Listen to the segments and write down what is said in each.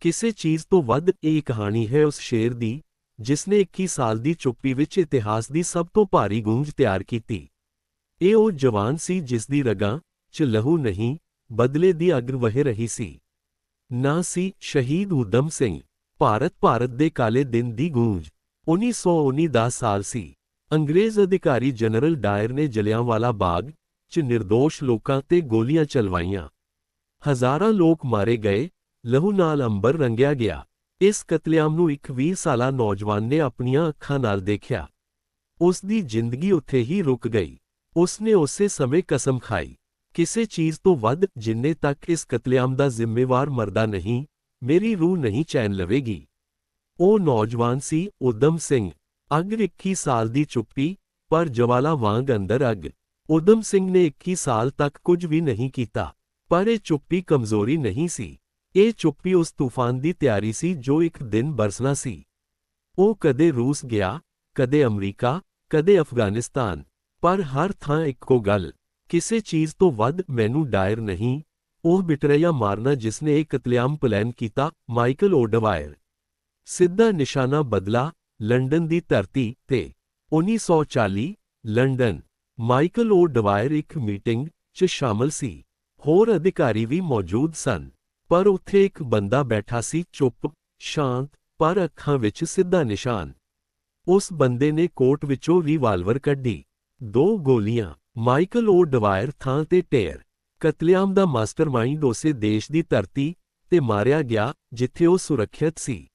ਕਿਸੇ ਚੀਜ਼ ਤੋਂ ਵੱਧ ਇਹ ਕਹਾਣੀ ਹੈ ਉਸ ਸ਼ੇਰ ਦੀ, ਜਿਸਨੇ 21 ਸਾਲ ਦੀ ਚੁੱਪੀ ਵਿੱਚ ਇਤਿਹਾਸ ਦੀ ਸਭ ਤੋਂ ਭਾਰੀ ਗੂੰਜ ਤਿਆਰ ਕੀਤੀ। ਇਹ ਉਹ ਜਵਾਨ ਸੀ ਜਿਸ ਦੀ ਰਗਾਂ 'ਚ ਲਹੂ ਨਹੀਂ, ਬਦਲੇ ਦੀ ਅੱਗ ਵਹਿ ਰਹੀ ਸੀ। ਨਾ ਸੀ ਸ਼ਹੀਦ ਊਧਮ ਸਿੰਘ, ਭਾਰਤ ਭਾਰਤ ਦੇ ਕਾਲੇ ਦਿਨ ਦੀ ਗੂੰਜ। 1919 ਦਾ ਸਾਲ ਸੀ। ਅੰਗਰੇਜ਼ ਅਧਿਕਾਰੀ ਜਨਰਲ ਡਾਇਰ ਨੇ ਜਲਿਆਂਵਾਲਾ ਬਾਗ 'ਚ ਨਿਰਦੋਸ਼ ਲੋਕਾਂ ਤੇ ਗੋਲੀਆਂ ਚਲਵਾਈਆਂ। ਹਜ਼ਾਰਾਂ ਲੋਕ ਮਾਰੇ ਗਏ ਲਹੂ ਨਾਲ ਅੰਬਰ ਰੰਗਿਆ ਗਿਆ ਇਸ ਕਤਲੇਆਮ ਨੂੰ ਇੱਕ 20 ਸਾਲਾ ਨੌਜਵਾਨ ਨੇ ਆਪਣੀਆਂ ਅੱਖਾਂ ਨਾਲ ਦੇਖਿਆ ਉਸ ਦੀ ਜ਼ਿੰਦਗੀ ਉੱਥੇ ਹੀ ਰੁਕ ਗਈ ਉਸ ਨੇ ਉਸੇ ਸਮੇਂ ਕਸਮ ਖਾਈ ਕਿਸੇ ਚੀਜ਼ ਤੋਂ ਵੱਧ ਜਿੰਨੇ ਤੱਕ ਇਸ ਕਤਲੇਆਮ ਦਾ ਜ਼ਿੰਮੇਵਾਰ ਮਰਦਾ ਨਹੀਂ ਮੇਰੀ ਰੂਹ ਨਹੀਂ ਚੈਨ ਲਵੇਗੀ ਉਹ ਨੌਜਵਾਨ ਸੀ ਉਦਮ ਸਿੰਘ ਅੱਗ 21 ਸਾਲ ਦੀ ਚੁੱਪੀ ਪਰ ਜਵਾਲਾ ਵਾਂਗ ਅੰਦਰ ਅੱਗ ਉਦਮ ਸਿੰਘ ਨੇ 21 ਸਾਲ ਤੱਕ ਕੁਝ ਵੀ ਨਹੀਂ ਕੀਤਾ ਪਰ ਇਹ ਚੁੱਪੀ ਕਮਜ਼ੋਰੀ ਨਹੀਂ ਸੀ ਇਹ ਚੁੱਪੀ ਉਸ ਤੂਫਾਨ ਦੀ ਤਿਆਰੀ ਸੀ ਜੋ ਇੱਕ ਦਿਨ ਬਰਸਣਾ ਸੀ। ਉਹ ਕਦੇ ਰੂਸ ਗਿਆ, ਕਦੇ ਅਮਰੀਕਾ, ਕਦੇ ਅਫਗਾਨਿਸਤਾਨ, ਪਰ ਹਰ ਥਾਂ ਇੱਕੋ ਗੱਲ, ਕਿਸੇ ਚੀਜ਼ ਤੋਂ ਵੱਧ ਮੈਨੂੰ ਡਾਇਰ ਨਹੀਂ, ਉਹ ਬਿਟਰੇਆ ਮਾਰਨਾ ਜਿਸਨੇ ਇਹ ਕਤਲੇਆਮ ਪਲਾਨ ਕੀਤਾ, ਮਾਈਕਲ ਓਡਵਾਇਰ। ਸਿੱਧਾ ਨਿਸ਼ਾਨਾ ਬਦਲਾ, ਲੰਡਨ ਦੀ ਧਰਤੀ ਤੇ 1940 ਲੰਡਨ, ਮਾਈਕਲ ਓਡਵਾਇਰ ਇੱਕ ਮੀਟਿੰਗ 'ਚ ਸ਼ਾਮਲ ਸੀ। ਹੋਰ ਅਧਿਕਾਰੀ ਵੀ ਮੌਜੂਦ ਸਨ। ਪਰ ਉੱਥੇ ਇੱਕ ਬੰਦਾ ਬੈਠਾ ਸੀ ਚੁੱਪ, ਸ਼ਾਂਤ, ਪਰ ਅੱਖਾਂ ਵਿੱਚ ਸਿੱਧਾ ਨਿਸ਼ਾਨ। ਉਸ ਬੰਦੇ ਨੇ ਕੋਟ ਵਿੱਚੋਂ ਵੀ ਵਾਲਵਰ ਕੱਢੀ। ਦੋ ਗੋਲੀਆਂ, ਮਾਈਕਲ ਓ ਡਵਾਇਰ ਥਾਂ ਤੇ ਢੇਰ। ਕਤਲੇਆਮ ਦਾ ਮਾਸਟਰਮਾਈਂਡ ਉਸੇ ਦੇਸ਼ ਦੀ ਧਰਤੀ ਤੇ ਮਾਰਿਆ ਗਿਆ ਜਿੱਥੇ ਉਹ ਸੁਰੱਖਿਅਤ ਸੀ।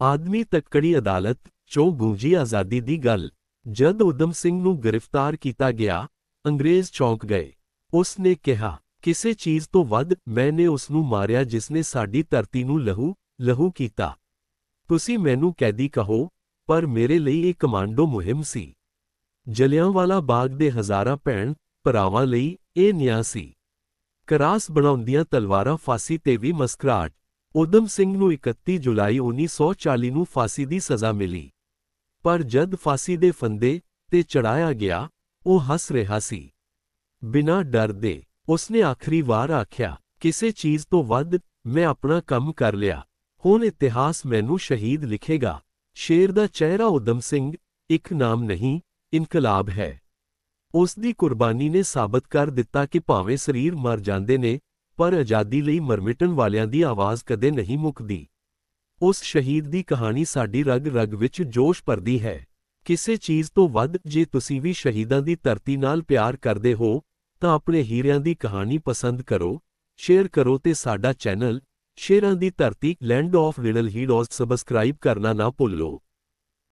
ਆਦਮੀ ਤੱਕੜੀ ਅਦਾਲਤ ਚੋਂ ਗੂੰਜੀ ਆਜ਼ਾਦੀ ਦੀ ਗੱਲ। ਜਦ ਉਦਮ ਸਿੰਘ ਨੂੰ ਗ੍ਰਿਫਤਾਰ ਕੀਤਾ ਗਿਆ, ਅੰਗਰੇਜ਼ ਚੌਂਕ ਗਏ। ਉਸ ਨੇ ਕਿਹਾ ਕਿਸੇ ਚੀਜ਼ ਤੋਂ ਵੱਧ ਮੈਨੇ ਉਸ ਨੂੰ ਮਾਰਿਆ ਜਿਸ ਨੇ ਸਾਡੀ ਧਰਤੀ ਨੂੰ ਲਹੂ ਲਹੂ ਕੀਤਾ। ਤੁਸੀਂ ਮੈਨੂੰ ਕੈਦੀ ਕਹੋ, ਪਰ ਮੇਰੇ ਲਈ ਇਹ ਕਮਾਂਡੋ ਮੁਹਿੰਮ ਸੀ। ਜਲਿਆਂਵਾਲਾ ਬਾਗ ਦੇ ਹਜ਼ਾਰਾਂ ਭੈਣ ਭਰਾਵਾਂ ਲਈ ਇਹ ਨਿਆਂ ਸੀ। ਕਰਾਸ ਬਣਾਉਂਦੀਆਂ ਤਲਵਾਰਾਂ ਫਾਂਸੀ ਤੇ ਵੀ ਮਸਕਰਾਟ। ਉਦਮ ਸਿੰਘ ਨੂੰ 31 ਜੁਲਾਈ 1940 ਨੂੰ ਫਾਂਸੀ ਦੀ ਸਜ਼ਾ ਮਿਲੀ। ਪਰ ਜਦ ਫਾਸੀ ਦੇ ਫੰਦੇ ਤੇ ਚੜਾਇਆ ਗਿਆ, ਉਹ ਹੱਸ ਰਿਹਾ ਸੀ। ਬਿਨਾਂ ਡਰ ਦੇ ਉਸਨੇ ਆਖਰੀ ਵਾਰ ਆਖਿਆ, ਕਿਸੇ ਚੀਜ਼ ਤੋਂ ਵੱਧ ਮੈਂ ਆਪਣਾ ਕੰਮ ਕਰ ਲਿਆ। ਹੁਣ ਇਤਿਹਾਸ ਮੈਨੂੰ ਸ਼ਹੀਦ ਲਿਖੇਗਾ। ਸ਼ੇਰ ਦਾ ਚਿਹਰਾ ਉਦਮ ਸਿੰਘ, ਇੱਕ ਨਾਮ ਨਹੀਂ, ਇਨਕਲਾਬ ਹੈ। ਉਸ ਦੀ ਕੁਰਬਾਨੀ ਨੇ ਸਾਬਤ ਕਰ ਦਿੱਤਾ ਕਿ ਭਾਵੇਂ ਸਰੀਰ ਮਰ ਜਾਂਦੇ ਨੇ, ਪਰ ਆਜ਼ਾਦੀ ਲਈ ਮਰਮਿਟਣ ਵਾਲਿਆਂ ਦੀ ਆਵਾਜ਼ ਕਦੇ ਨਹੀਂ ਮੁੱਕਦੀ। ਉਸ ਸ਼ਹੀਦ ਦੀ ਕਹਾਣੀ ਸਾਡੀ ਰਗ-ਰਗ ਵਿੱਚ ਜੋਸ਼ ਭਰਦੀ ਹੈ। ਕਿਸੇ ਚੀਜ਼ ਤੋਂ ਵੱਧ ਜੇ ਤੁਸੀਂ ਵੀ ਸ਼ਹੀਦਾਂ ਦੀ ਧਰਤੀ ਨਾਲ ਪਿਆਰ ਕਰਦੇ ਹੋ ਤਾਂ ਆਪਣੇ ਹੀਰਿਆਂ ਦੀ ਕਹਾਣੀ ਪਸੰਦ ਕਰੋ ਸ਼ੇਅਰ ਕਰੋ ਤੇ ਸਾਡਾ ਚੈਨਲ ਸ਼ੇਰਾਂ ਦੀ ਧਰਤੀ land of little heroes subscribe ਕਰਨਾ ਨਾ ਭੁੱਲੋ।